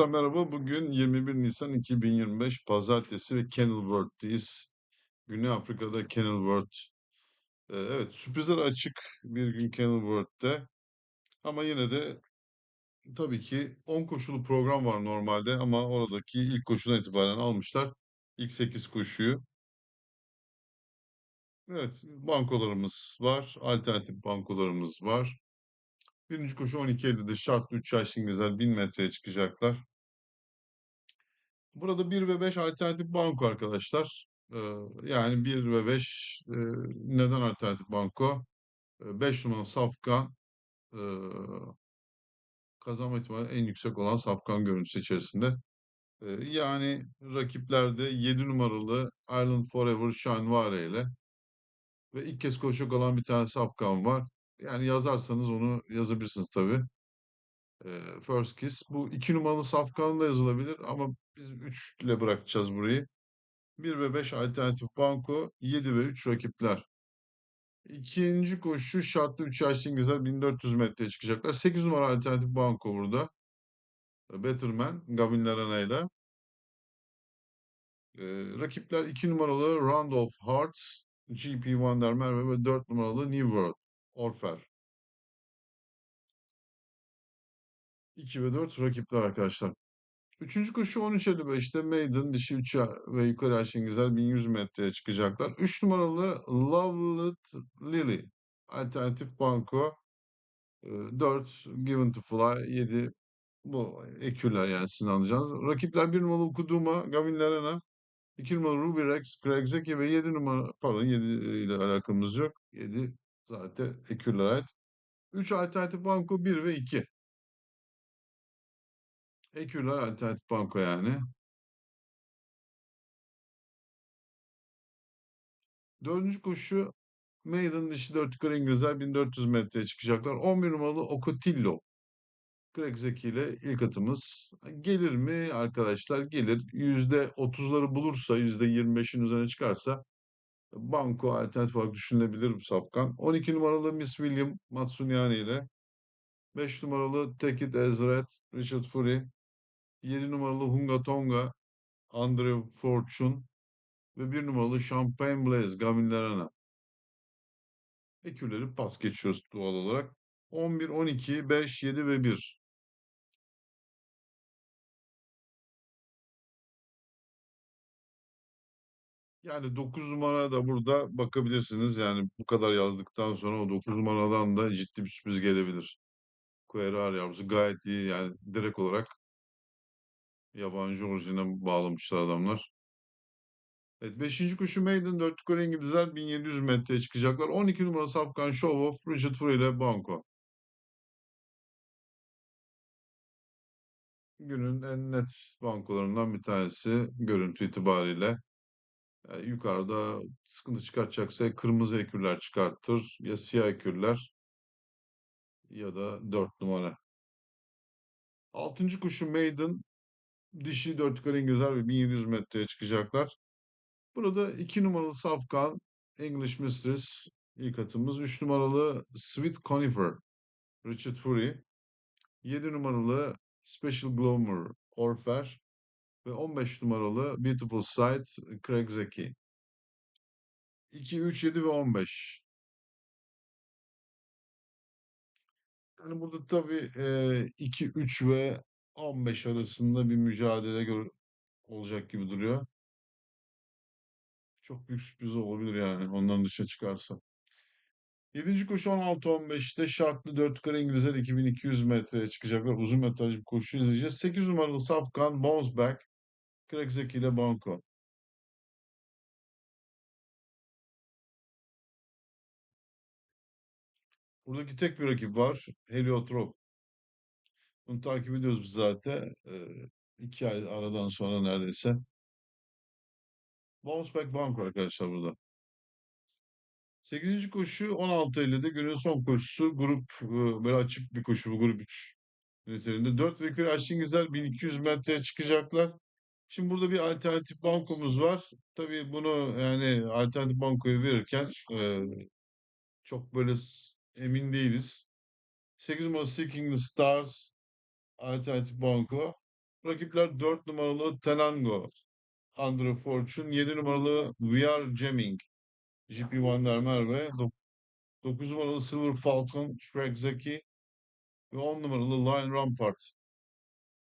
Dostlar merhaba. Bugün 21 Nisan 2025 Pazartesi ve Kenilworth'teyiz. Güney Afrika'da Kenilworth. Ee, evet sürprizler açık bir gün Kenilworth'te. Ama yine de tabii ki 10 koşulu program var normalde ama oradaki ilk koşudan itibaren almışlar. İlk 8 koşuyu. Evet bankolarımız var. Alternatif bankolarımız var. Birinci koşu 12.50'de şartlı 3 yaşlı İngilizler 1000 metreye çıkacaklar. Burada 1 ve 5 alternatif banko arkadaşlar. Ee, yani 1 ve 5 e, neden alternatif banko? 5 numaralı safkan e, kazanma ihtimali en yüksek olan safkan görüntüsü içerisinde. E, yani rakiplerde 7 numaralı Ireland Forever Shine Vare ile ve ilk kez koşacak olan bir tane safkan var. Yani yazarsanız onu yazabilirsiniz tabii. First Kiss. Bu 2 numaralı safkan da yazılabilir ama biz 3 ile bırakacağız burayı. 1 ve 5 alternatif banko, 7 ve 3 rakipler. İkinci koşu şartlı 3 yaşlı İngilizler 1400 metreye çıkacaklar. 8 numara alternatif banko burada. Betterman, Gavin Lerena ile. Ee, rakipler 2 numaralı Round of Hearts, GP Van der ve 4 numaralı New World, Orfer. 2 ve 4 rakipler arkadaşlar. Üçüncü koşu 13.55'te Maiden dişi 3 ve yukarı yaş İngilizler 1100 metreye çıkacaklar. 3 numaralı Lovelet Lily alternatif banko 4 Given to Fly 7 bu ekürler yani sizin anlayacağınız. Rakipler 1 numaralı Kuduma, Gavin Lerena, 2 numaralı Ruby Rex, Craig Zeki ve 7 numara pardon 7 ile alakamız yok. 7 zaten ekürler ait. 3 alternatif banko 1 ve 2. Ekürler alternatif banko yani. Dördüncü koşu Maiden dişi 4 yukarı İngilizler 1400 metreye çıkacaklar. 11 numaralı Ocotillo. Craig Zeki ile ilk atımız. Gelir mi arkadaşlar? Gelir. %30'ları bulursa, %25'in üzerine çıkarsa banko alternatif olarak düşünülebilir bu safkan. 12 numaralı Miss William Matsunyane ile 5 numaralı Take It Ezret Richard Fury 7 numaralı Hunga Tonga Andre Fortune ve 1 numaralı Champagne Blaze Gavin Lerena. Ekürleri pas geçiyoruz doğal olarak. 11, 12, 5, 7 ve 1. Yani 9 numara da burada bakabilirsiniz. Yani bu kadar yazdıktan sonra o 9 numaradan da ciddi bir sürpriz gelebilir. Querar yavrusu gayet iyi yani direkt olarak yabancı orijine bağlamışlar adamlar. Evet 5. koşu Maiden 4 yukarı İngilizler 1700 metreye çıkacaklar. 12 numara Safkan Show Off Richard Fury ile Banco. Günün en net bankolarından bir tanesi görüntü itibariyle. Yani yukarıda sıkıntı çıkartacaksa kırmızı ekürler çıkartır ya siyah ekürler ya da 4 numara. 6. koşu Maiden dişi 4 yukarı İngilizler ve 1700 metreye çıkacaklar. Burada 2 numaralı Safkan English Mistress ilk atımız. 3 numaralı Sweet Conifer Richard Fury. 7 numaralı Special Glomer Orfer ve 15 numaralı Beautiful Sight Craig Zeki. 2, 3, 7 ve 15. Yani burada tabii e, 2, 3 ve 15 arasında bir mücadele olacak gibi duruyor. Çok büyük sürpriz olabilir yani onların dışına çıkarsa. 7. koşu 16-15'te şartlı 4 kare İngilizler 2200 metreye çıkacaklar. Uzun metraj bir koşu izleyeceğiz. 8 numaralı Safkan Bounce Back Craig Zeki ile Banco. Buradaki tek bir rakip var. Heliotrop. Bunu takip ediyoruz biz zaten. Ee, iki ay aradan sonra neredeyse. Bounce Back Banco arkadaşlar burada. 8. koşu 16.50'de günün son koşusu. Grup e, böyle açık bir koşu bu grup 3 ünitelerinde. 4 ve yukarı Aşingizler 1200 metreye çıkacaklar. Şimdi burada bir alternatif bankomuz var. Tabii bunu yani alternatif bankoyu verirken e, çok böyle emin değiliz. 8 numara Seeking the Stars alternatif banko. Rakipler 4 numaralı Tenango, Andre Fortune, 7 numaralı We Are Jamming, JP Van der Merwe, 9 numaralı Silver Falcon, Shrek Zeki ve 10 numaralı Lion Rampart,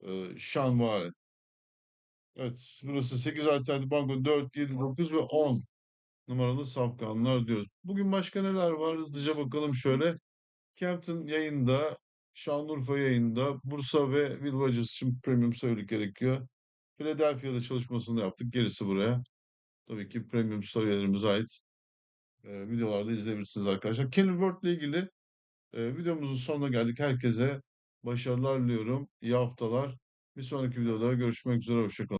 e, Sean Warren. Evet, burası 8 alternatif banko 4, 7, 9 ve 10 numaralı safkanlar diyoruz. Bugün başka neler var? Hızlıca bakalım şöyle. Campton yayında, Şanlıurfa yayında, Bursa ve Will Rogers için premium söyledik gerekiyor. Philadelphia'da çalışmasını yaptık. Gerisi buraya. Tabii ki premium seviyelerimize ait e, videolarda izleyebilirsiniz arkadaşlar. Kenilworth ile ilgili e, videomuzun sonuna geldik. Herkese başarılar diliyorum. İyi haftalar. Bir sonraki videoda görüşmek üzere. Hoşçakalın.